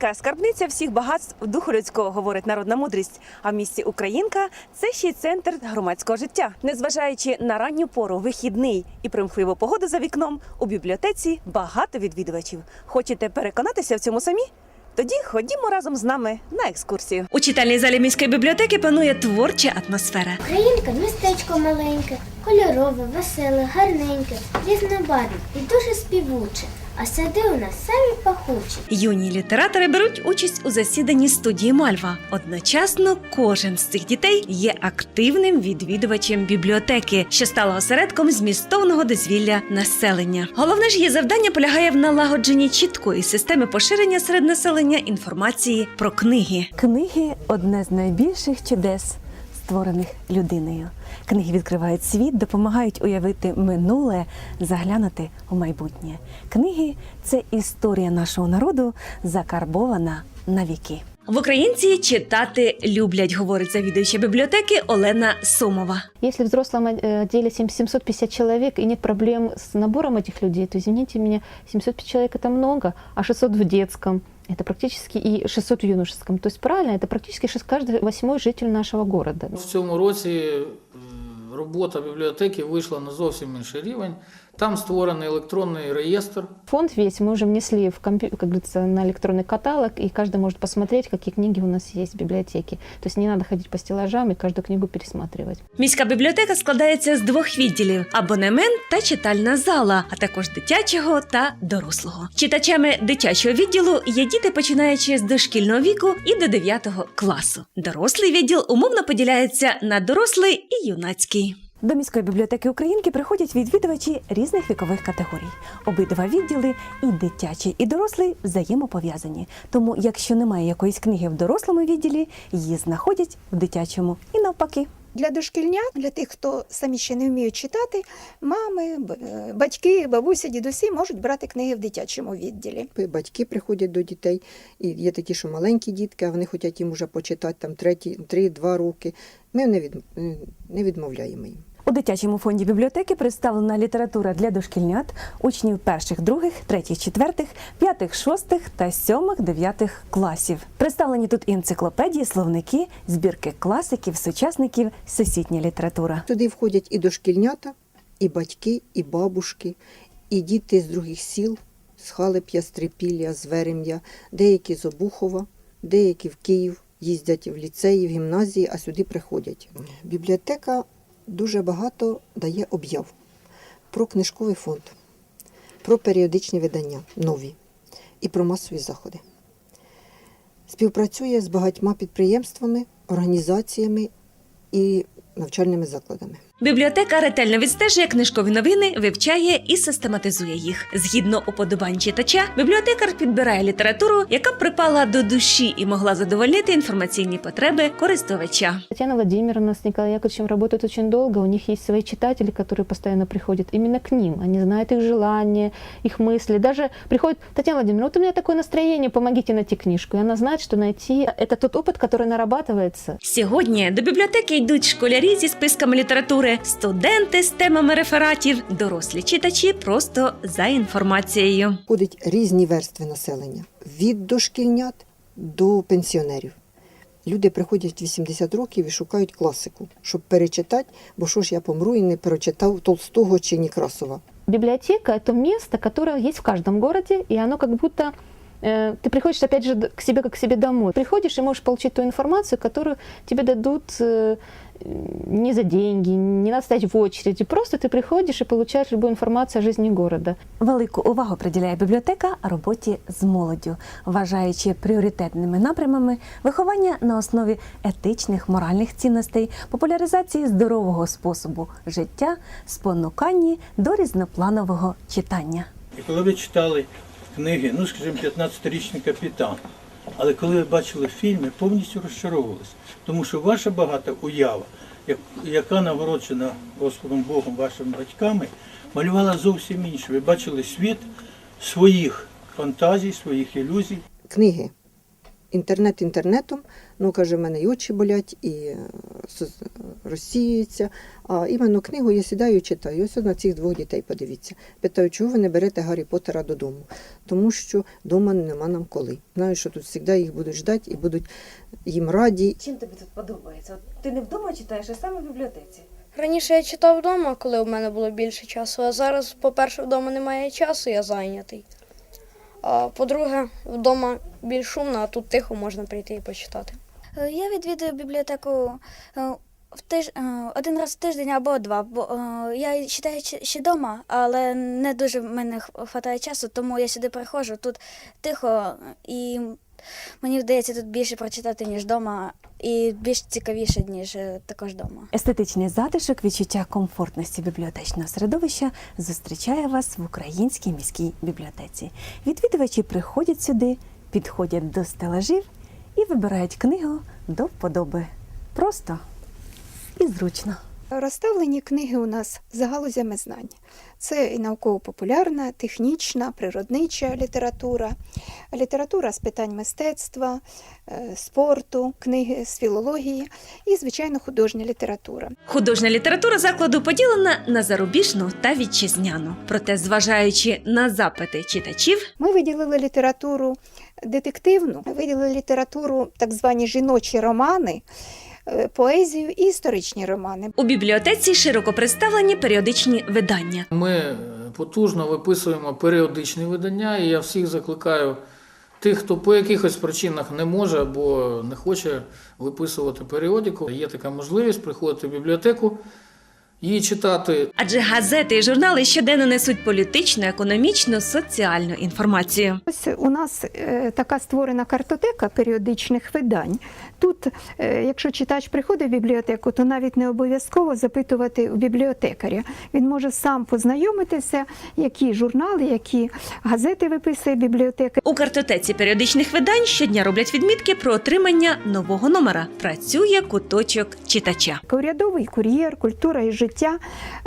Бібліотека скарбниця всіх багатств духу людського, говорить народна мудрість. А в місті Українка це ще й центр громадського життя. Незважаючи на ранню пору, вихідний і примхливу погоду за вікном, у бібліотеці багато відвідувачів. Хочете переконатися в цьому самі? Тоді ходімо разом з нами на екскурсію. У читальній залі міської бібліотеки панує творча атмосфера. Українка містечко маленьке, кольорове, веселе, гарненьке, різнобарвне і дуже співуче. А сади у нас самі пахучі. Юні літератори беруть участь у засіданні студії Мальва. Одночасно кожен з цих дітей є активним відвідувачем бібліотеки, що стала осередком змістовного дозвілля населення. Головне ж її завдання полягає в налагодженні чіткої системи поширення серед населення інформації про книги. Книги одне з найбільших чудес, створених людиною. Книги відкривають світ, допомагають уявити минуле, заглянути у майбутнє. Книги це історія нашого народу, закарбована на віки. В українці читати люблять, говорить завідуюча бібліотеки Олена Сомова. Если в взрослом э, отделе сем- 750 человек и нет проблем с набором этих людей, то извините меня, 750 человек это много, а 600 в детском это практически и 600 в юношеском. То есть правильно, это практически шест- каждый восьмой житель нашего города. В цьому році е, робота бібліотеки вийшла на зовсім інший рівень. Там створений електронний реєстр. Фонд весь мы уже внесли в компью- как говорится, на электронный каталог, и каждый может посмотреть, какие книги у нас есть в библиотеке. То есть не надо ходить по стеллажам и каждую книгу пересматривать. Міська бібліотека складається з двох відділів: абонемент та читальна зала, а також дитячого та дорослого. Читачами дитячого відділу є діти, починаючи з дошкільного віку і до 9 класу. Дорослий відділ умовно поділяється на дорослий і юнацький. До міської бібліотеки Українки приходять відвідувачі різних вікових категорій. Обидва відділи, і дитячий, і дорослий, взаємопов'язані. Тому, якщо немає якоїсь книги в дорослому відділі, її знаходять в дитячому і навпаки. Для дошкільнят, для тих, хто самі ще не вміють читати, мами, е, батьки, бабуся, дідусі можуть брати книги в дитячому відділі. Батьки приходять до дітей, і є такі, що маленькі дітки, а вони хочуть їм уже почитати там треті, три-два роки. Ми не відмовляємо їм. У дитячому фонді бібліотеки представлена література для дошкільнят, учнів перших, других, третіх, четвертих, п'ятих, шостих та сьомих, дев'ятих класів. Представлені тут і енциклопедії, словники, збірки класиків, сучасників, всесвітня література. Туди входять і дошкільнята, і батьки, і бабушки, і діти з других сіл, з Халеп'я, з Трипілля, з Верем'я, деякі з Обухова, деякі в Київ їздять в ліцеї, в гімназії, а сюди приходять. Бібліотека дуже багато дає об'яв про книжковий фонд, про періодичні видання нові і про масові заходи. Співпрацює з багатьма підприємствами, організаціями і навчальними закладами. Бібліотека ретельно відстежує книжкові новини, вивчає і систематизує їх. Згідно уподобань читача, бібліотекар підбирає літературу, яка б припала до душі і могла задовольнити інформаційні потреби користувача. Татьяна Владимировна с Николаем Яковлевичем работают очень долго. У них есть свои читатели, которые постоянно приходят именно к ним. Они знают их желания, их мысли. Даже приходит Татьяна Владимировна, вот у меня такое настроение, помогите найти книжку. И она знает, что найти – это тот опыт, который нарабатывается. Сьогодні до бібліотеки йдуть школярі зі списками літератури, студенти з темами рефератів, дорослі читачі просто за інформацією. Ходять різні верстви населення від дошкільнят до пенсіонерів. Люди приходять 80 років і шукають класику, щоб перечитати, бо що ж я помру і не прочитав Толстого чи Некрасова. Библиотека – это место, которое есть в каждом городе, и оно как будто э, ты приходишь опять же д- к себе как к себе домой. Приходишь и можешь получить ту информацию, которую тебе дадут э, не за деньги, не надо стоять в очереди. Просто ты приходишь и получаешь любую информацию о жизни города. Велику увагу приділяє бібліотека роботі з молоддю, вважаючи пріоритетними напрямами виховання на основі етичних моральних цінностей, популяризації здорового способу життя, спонуканні до різнопланового читання. І коли ви читали книги, ну скажімо, 15-річний капітан, але коли ви бачили фільми, повністю розчаровувалися. Тому що ваша багата уява, як- яка нагороджена Господом Богом, вашими батьками, малювала зовсім інше. Ви бачили світ своїх фантазій, своїх ілюзій. Книги Інтернет інтернетом, ну каже, в мене і очі болять, і е, розсіюється. А іменно книгу я сідаю і читаю. Ось на цих двох дітей подивіться. Питаю, чого ви не берете Гаррі Поттера додому? Тому що вдома нема нам коли. Знаю, що тут завжди їх будуть ждати і будуть їм раді. Чим тобі тут подобається? ти не вдома читаєш, а саме в бібліотеці. Раніше я читав вдома, коли у мене було більше часу, а зараз, по-перше, вдома немає часу, я зайнятий. По-друге, вдома більш шумно, а тут тихо можна прийти і почитати. Е, Я відвідую бібліотеку е, в тиж... е, один раз в тиждень або два. Бо е, я читаю ще- вдома, але не дуже в мене вистачає часу, тому я сюди приходжу. Тут тихо, і мені вдається тут більше прочитати, ніж вдома, і більш цікавіше, ніж е, також вдома. Естетичний затишок, відчуття комфортності бібліотечного середовища зустрічає вас в українській міській бібліотеці. Відвідувачі приходять сюди, підходять до стелажів і вибирають книгу до вподоби. Просто і зручно. Розставлені книги у нас за галузями знань. Це і науково-популярна, технічна, природнича література, література з питань мистецтва, е, спорту, книги з філології і, звичайно, художня література. Художня література закладу поділена на зарубіжну та вітчизняну. Проте, зважаючи на запити читачів, Ми виділили літературу детективну, виділили літературу так звані жіночі романи, поезію і історичні романи. у бібліотеці широко представлені періодичні видання. Ми е, потужно виписуємо періодичні видання, і я всіх закликаю тих, хто по якихось причинах не може або не хоче виписувати періодику. Є така можливість приходити в бібліотеку, її читати. Адже газети і журнали щоденно несуть політичну, економічну, соціальну інформацію. Ось у нас е, така створена картотека періодичних видань. Тут, е, якщо читач приходить в бібліотеку, то навіть не обов'язково запитувати у бібліотекаря. Він може сам познайомитися, які журнали, які газети виписує бібліотека. У картотеці періодичних видань щодня роблять відмітки про отримання нового номера. Працює куточок читача. Урядовий кур'єр, культура і життя,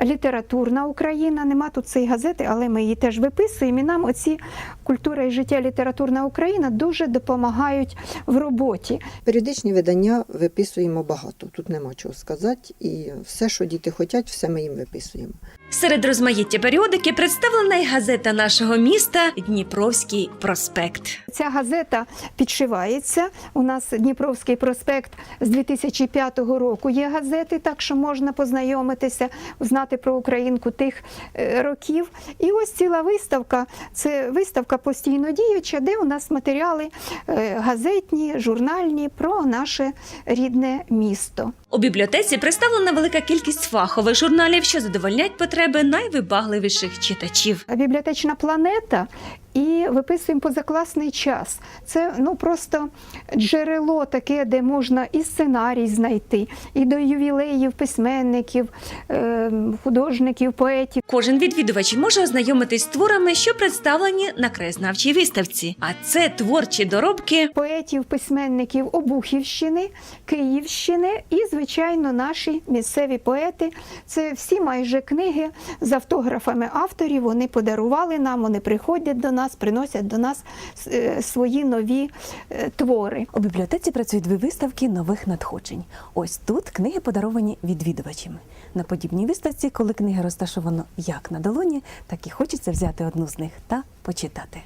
літературна Україна. Нема тут цієї газети, але ми її теж виписуємо. І нам оці культура і життя, літературна Україна дуже допомагають в роботі. Періодичні видання виписуємо багато. Тут нема чого сказати. І все, що діти хочуть, все ми їм виписуємо. Серед розмаїття періодики представлена й газета нашого міста Дніпровський проспект. Ця газета підшивається. У нас Дніпровський проспект з 2005 року є газети, так що можна познайомитися, знати про Українку тих е, років. І ось ціла виставка. Це виставка постійно діюча, де у нас матеріали е, газетні, журнальні про наше рідне місто. У бібліотеці представлена велика кількість фахових журналів, що задовольнять потреби найвибагливіших читачів. Бібліотечна планета і виписуємо позакласний час. Це ну просто джерело таке, де можна і сценарій знайти, і до ювілеїв письменників, е, художників, поетів. Кожен відвідувач може ознайомитись з творами, що представлені на краєзнавчій виставці. А це творчі доробки Поетів, письменників Обухівщини, Київщини і, звичайно, наші місцеві поети. Це всі майже книги з автографами авторів. Вони подарували нам, вони приходять до нас, приносять до нас е, свої нові е, твори. У бібліотеці працюють дві виставки нових надходжень. Ось тут книги подаровані відвідувачами. На подібній виставці, коли книги розташовано як на долоні, так і хочеться взяти одну з них та почитати.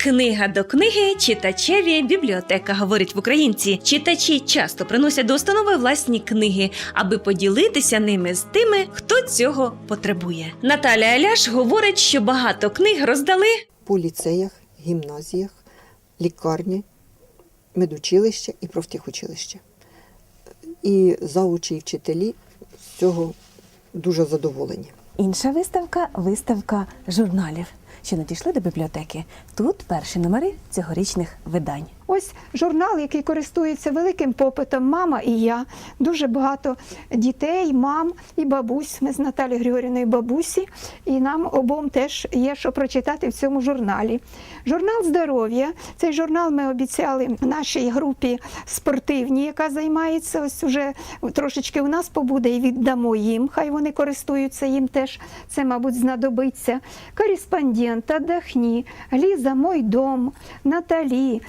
Книга до книги читачеві бібліотека, говорять в українці. Читачі часто приносять до установи власні книги, аби поділитися ними з тими, хто цього потребує. Наталя Аляш говорить, що багато книг роздали По ліцеях, гімназіях, лікарні, медучилище і профтехучилище. І заучі і вчителі з цього дуже задоволені. Інша виставка виставка журналів, що надійшли до бібліотеки. Тут перші номери цьогорічних видань. Ось журнал, який користується великим попитом. Мама і я. Дуже багато дітей, мам і бабусь. Ми з Наталією Григорівною бабусі, і нам обом теж є що прочитати в цьому журналі. Журнал здоров'я. Цей журнал ми обіцяли нашій групі спортивній, яка займається ось уже трошечки у нас побуде і віддамо їм. Хай вони користуються їм теж. Це, мабуть, знадобиться. Кореспондент, отдохні, Ліза, мой дом, Наталі.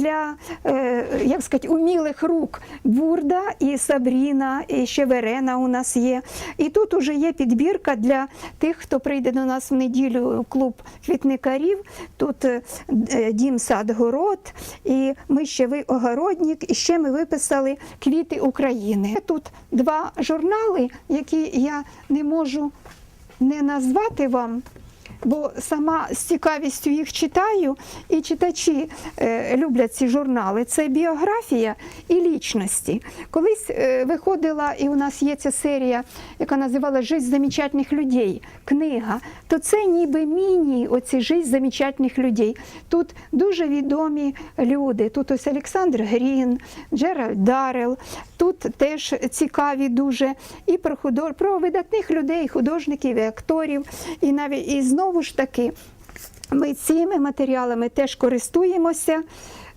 Для, е, як сказати, умілих рук Бурда і Сабріна, і ще Верена у нас є. І тут уже є підбірка для тих, хто прийде до нас в неділю в клуб квітникарів. Тут е, дім сад город, і ми ще ви огородник, і ще ми виписали квіти України. Тут два журнали, які я не можу не назвати вам. Бо сама з цікавістю їх читаю, і читачі е, люблять ці журнали. Це біографія і лічності. Колись е, виходила, і у нас є ця серія, яка називала Жизнь замечательних людей. Книга. То це ніби міні, оці жизнь замечательних людей. Тут дуже відомі люди. Тут ось Олександр Грін, Джеральд Дарел. Тут теж цікаві дуже і про худож... про видатних людей, художників і акторів. І навіть і знову ж таки ми цими матеріалами теж користуємося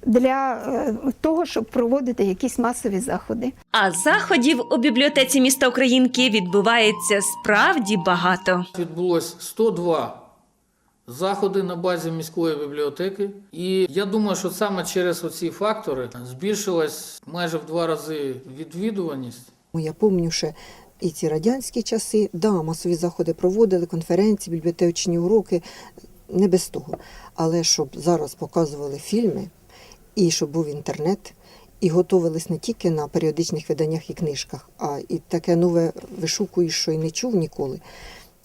для е, того, щоб проводити якісь масові заходи. А заходів у бібліотеці міста Українки відбувається справді багато. Відбулось 102 заходи на базі міської бібліотеки. І я думаю, що саме через оці фактори збільшилась майже в два рази відвідуваність. Я пам'ятаю, що і ці радянські часи, да, масові заходи проводили, конференції, бібліотечні уроки, не без того. Але щоб зараз показували фільми, і щоб був інтернет, і готувались не тільки на періодичних виданнях і книжках, а і таке нове вишукуєш, що й не чув ніколи,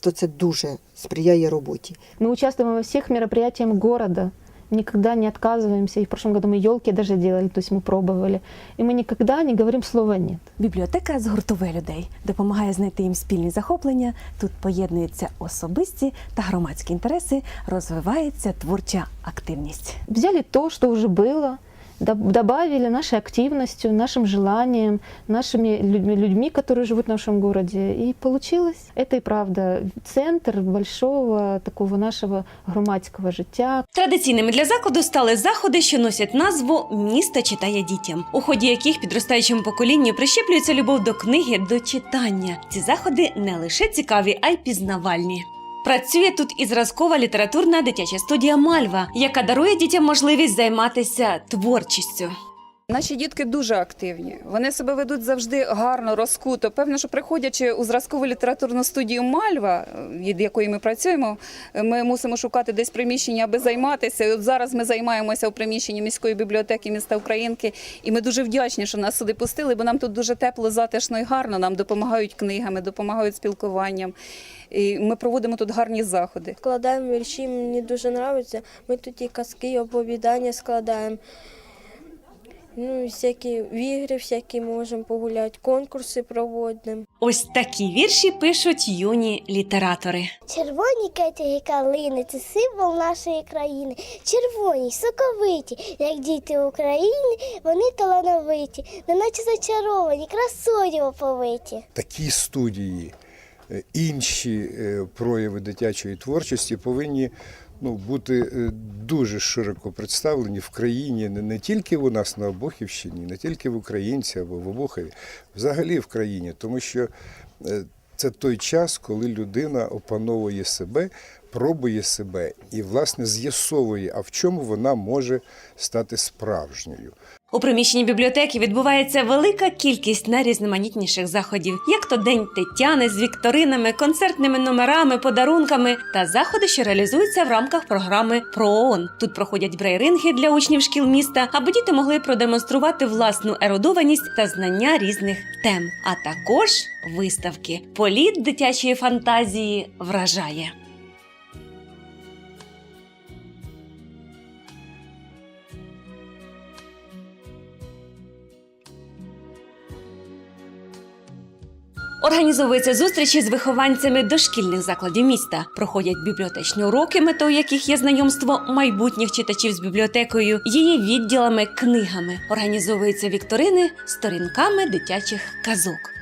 то це дуже сприяє роботі. Мы участвуем во всех мероприятиях города Никогда не отказываемся. И в прошлом году мы елки даже делали, то есть мы пробовали. И мы никогда не говорим слова «нет». Бібліотека згуртовує людей, допомагає знайти їм спільні захоплення. Тут поєднуються особисті та громадські інтереси, розвивається творча активність. Взяли то, что уже было, доб- добавили нашей активностью, нашим желанием, нашими людьми, людьми, которые живут в нашем городе. И получилось. Это и правда центр большого такого нашего громадського життя, Традиційними для закладу стали заходи, що носять назву Місто читає дітям, у ході яких підростаючому поколінню прищеплюється любов до книги, до читання. Ці заходи не лише цікаві, а й пізнавальні. Працює тут і зразкова літературна дитяча студія Мальва, яка дарує дітям можливість займатися творчістю. Наші дітки дуже активні. Вони себе ведуть завжди гарно, розкуто. Певно, що приходячи у зразкову літературну студію Мальва, від якої ми працюємо, ми мусимо шукати десь приміщення, аби займатися. І от зараз ми займаємося у приміщенні міської бібліотеки міста Українки, і ми дуже вдячні, що нас сюди пустили, бо нам тут дуже тепло, затишно і гарно. Нам допомагають книгами, допомагають спілкуванням. І ми проводимо тут гарні заходи. Складаємо вірші, мені дуже подобається. Ми тут і казки, і оповідання складаємо. Ну, всякі ігри, всякі можемо погуляти, конкурси проводимо. Ось такі вірші пишуть юні літератори. Червоні кетяги калини це символ нашої країни. Червоні, соковиті, як діти України, вони талановиті, неначе зачаровані, красою оповиті. такі студії, е, інші е, прояви дитячої творчості повинні ну, бути е, дуже широко представлені в країні, не, тільки у нас на Обухівщині, не тільки в Українці або в Обухові, взагалі в країні, тому що е, це той час, коли людина опановує себе, пробує себе і, власне, з'ясовує, а в чому вона може стати справжньою. У приміщенні бібліотеки відбувається велика кількість найрізноманітніших заходів, як то День Тетяни з вікторинами, концертними номерами, подарунками та заходи, що реалізуються в рамках програми ПРООН. Тут проходять брейринги для учнів шкіл міста, аби діти могли продемонструвати власну ерудованість та знання різних тем, а також виставки. Політ дитячої фантазії вражає. Організовуються зустрічі з вихованцями дошкільних закладів міста. Проходять бібліотечні уроки, метою яких є знайомство майбутніх читачів з бібліотекою, її відділами, книгами. Організовуються вікторини сторінками дитячих казок.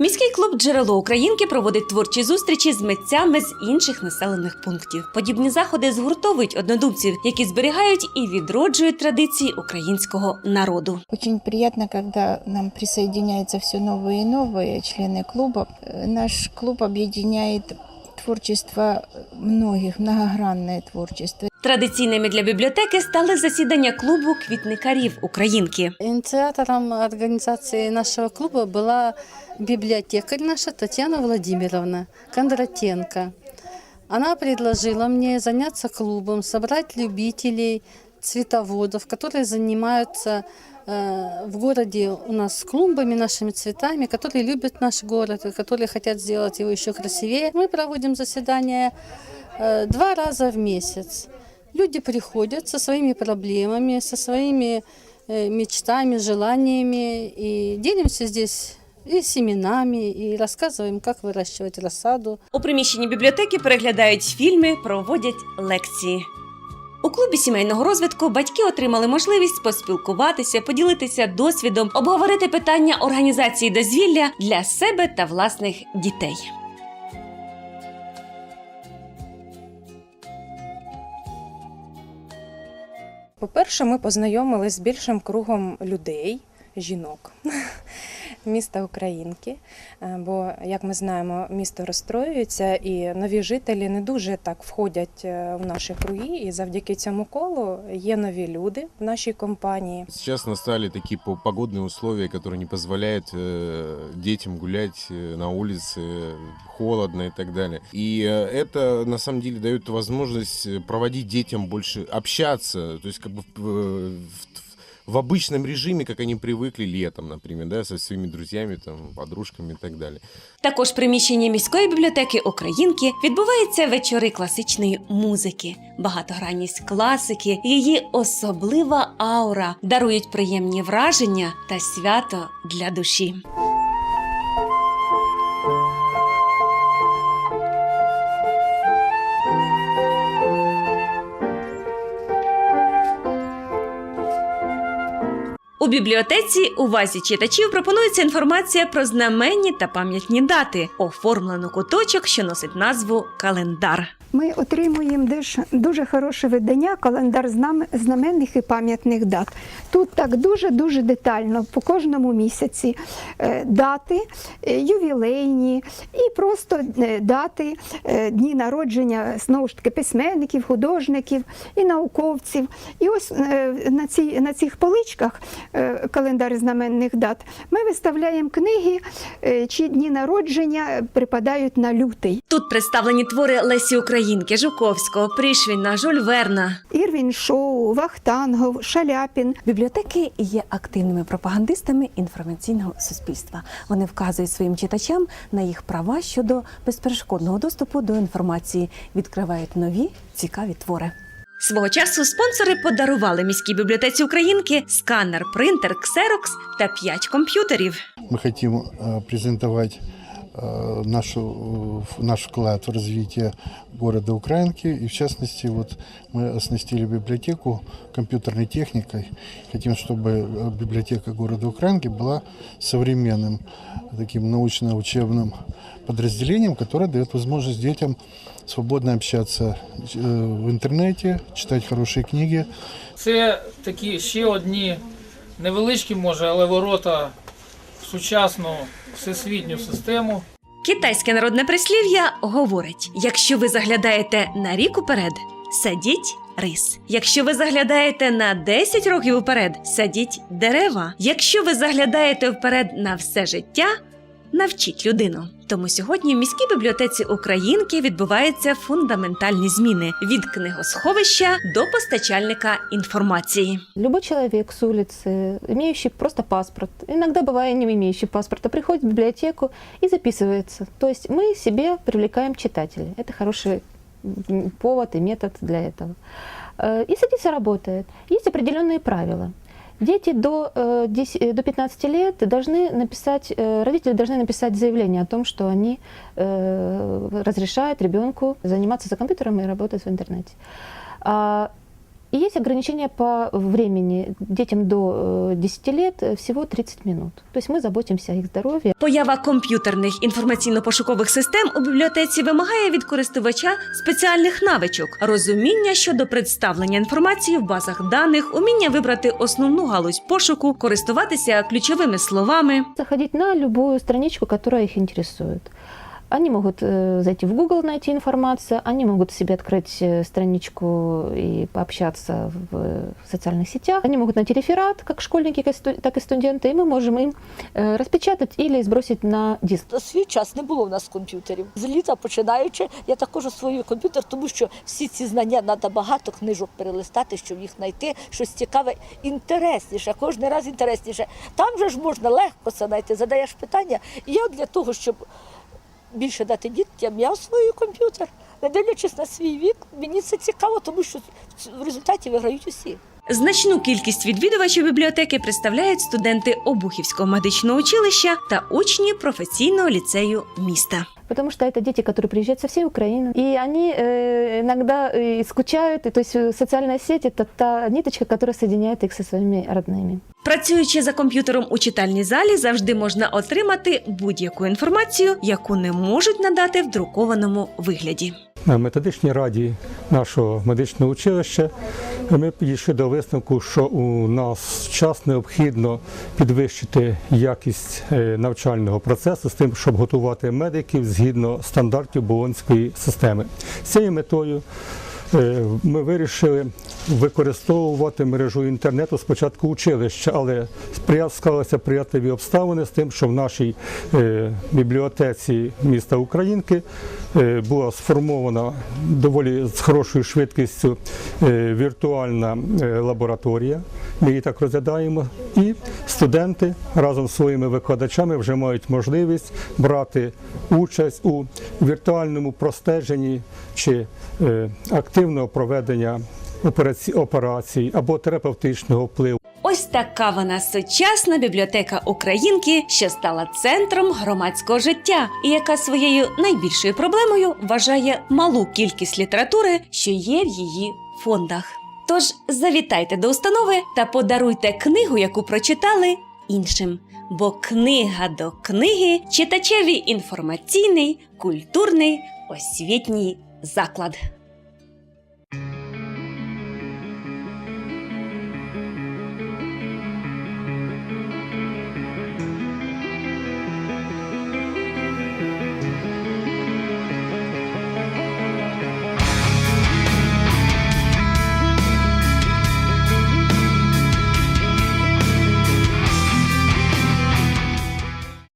Міський клуб Джерело Українки проводить творчі зустрічі з митцями з інших населених пунктів. Подібні заходи згуртовують однодумців, які зберігають і відроджують традиції українського народу. Очень приятно, когда нам присоединяются все новые и новые члены клуба. Э, Наш клуб объединяет творчество многих, многогранное творчество. Традиційними для бібліотеки стали засідання клубу квітникарів Українки. Инициатором организации нашего клуба была библиотекарь наша Татьяна Владимировна Кондратенко. Она предложила мне заняться клубом, собрать любителей, цветоводов, которые занимаются э, в городе у нас клумбами, нашими цветами, которые любят наш город, и которые хотят сделать его еще красивее. Мы проводим заседания э, два раза в месяц. Люди приходят со своими проблемами, со своими э, мечтами, желаниями и делимся здесь и семенами, и рассказываем, как выращивать рассаду. У приміщенні бібліотеки переглядають фільми, проводять лекції. У клубі сімейного розвитку батьки отримали можливість поспілкуватися, поділитися досвідом, обговорити питання організації дозвілля для себе та власних дітей. По-перше, ми познайомились з більшим кругом людей, жінок міста Українки. Е, Бо, як ми знаємо, місто розстроюється і нові жителі не дуже так входять е, в наші круги. І завдяки цьому колу є нові люди в нашій компанії. Сейчас настали такие по- погодные условия, которые не позволяют э, детям гулять э, на улице, э, холодно и так далее. И э, это на самом деле дает возможность э, проводить детям больше общаться, то есть как бы в, э, в- обычном режиме, как они привыкли летом, например, да, со своими друзьями, там, подружками и так далі. Також в приміщенні міської бібліотеки Українки відбуваються вечори класичної музики. Багатогранність класики, її особлива аура дарують приємні враження та свято для душі. Бібліотеці увазі читачів пропонується інформація про знаменні та пам'ятні дати, оформлено куточок, що носить назву календар. Ми отримуємо дуже хороше видання, календар знаменних і пам'ятних дат. Тут так дуже-дуже детально по кожному місяці е, дати е, ювілейні і просто е, дати дні народження знову ж таки письменників, художників і науковців. І ось на, ці, на цих поличках календар знаменних дат ми виставляємо книги, чиї дні народження припадають на лютий. Тут представлені твори Лесі Українки, Жуковського, Пришвіна, Жюль Верна. Ірвін Шоу, Вахтангов, Шаляпін. Бібліотеки є активними пропагандистами інформаційного суспільства. Вони вказують своїм читачам на їх права щодо безперешкодного доступу до інформації, відкривають нові цікаві твори. Свого часу спонсори подарували міській бібліотеці Українки сканер, принтер, ксерокс та 5 комп'ютерів. Мы хотим э, презентовать э, нашу, э, наш вклад в развитие города Украинки. И в частности, вот мы оснастили библиотеку компьютерной техникой. Хотим, чтобы э, библиотека города Украинки была современным таким научно-учебным подразделением, которое дает возможность детям свободно общаться э, в интернете, читать хорошие книги, Це такі ще одні невеличкі, може, але ворота в сучасну всесвітню систему. Китайське народне прислів'я говорить: якщо ви заглядаєте на рік уперед, садіть рис. Якщо ви заглядаєте на 10 років уперед, садіть дерева. Якщо ви заглядаєте вперед на все життя, навчіть людину. Тому сьогодні в міській бібліотеці Українки відбуваються фундаментальні зміни від книгосховища до постачальника інформації. Любой человек с улицы, имеющий просто паспорт, иногда бывая не имеющий паспорта, приходит в библиотеку и записывается. То есть мы себе привлекаем читателей. Это хороший м, повод и метод для этого. Э, И садится работает. Есть определенные правила. Дети до, э, 10 э, до 15 лет должны написать, э, родители должны написать заявление о том, что они э, разрешают ребенку заниматься за компьютером и работать в интернете. А, и есть ограничения по времени. Детям до э, 10 лет э, всего 30 минут. То есть мы заботимся о их здоровье. Поява комп'ютерних інформаційно-пошукових систем у бібліотеці вимагає від користувача спеціальних навичок, розуміння щодо представлення інформації в базах даних, уміння вибрати основну галузь пошуку, користуватися ключовими словами. Заходить на любую страничку, которая их интересует. Они могут э, зайти в Google, найти информацию, они могут себе открыть э, страничку и пообщаться в э, социальных сетях. Они могут найти реферат, как школьники, как сту- так и студенты, и мы можем им э, распечатать или сбросить на диск. На свій час не було в нас комп'ютерів. З літа починаючи, я також освоюю комп'ютер, тому що всі ці знання треба багато книжок перелистати, щоб їх знайти. Щось цікаве, інтересніше, кожен раз інтересніше. Там же ж можна легко це знайти. Задаєш питання. І я для того, щоб більше дати дітям, я освоюю комп'ютер. Не дивлячись на свій вік, мені це цікаво, тому що в результаті виграють усі. Значну кількість відвідувачів бібліотеки представляють студенти Обухівського медичного училища та учні професійного ліцею міста Потому что это дети, которые приезжают со всей Украины. И они э, иногда э, скучают. И, то есть э, социальная сеть – это та ниточка, которая соединяет их со своими родными. Працюючи за комп'ютером у читальній залі, завжди можна отримати будь-яку інформацію, яку не можуть надати в друкованому вигляді. На методичній раді нашого медичного училища ми підійшли до висновку, що у нас час необхідно підвищити якість е, навчального процесу з тим, щоб готувати медиків згідно стандартів Болонської системи. З цією метою ми вирішили використовувати мережу інтернету спочатку училища, але склалися приятливі обставини з тим, що в нашій е, бібліотеці міста Українки е, була сформована доволі з хорошою швидкістю е, віртуальна е, лабораторія. Ми її так розглядаємо. І студенти разом з своїми викладачами вже мають можливість брати участь у віртуальному простеженні чи е, активного проведення операцій або терапевтичного впливу. Ось така вона сучасна бібліотека Українки, що стала центром громадського життя, і яка своєю найбільшою проблемою вважає малу кількість літератури, що є в її фондах. Тож завітайте до установи та подаруйте книгу, яку прочитали іншим. Бо книга до книги читачеві інформаційний, культурний, освітній заклад.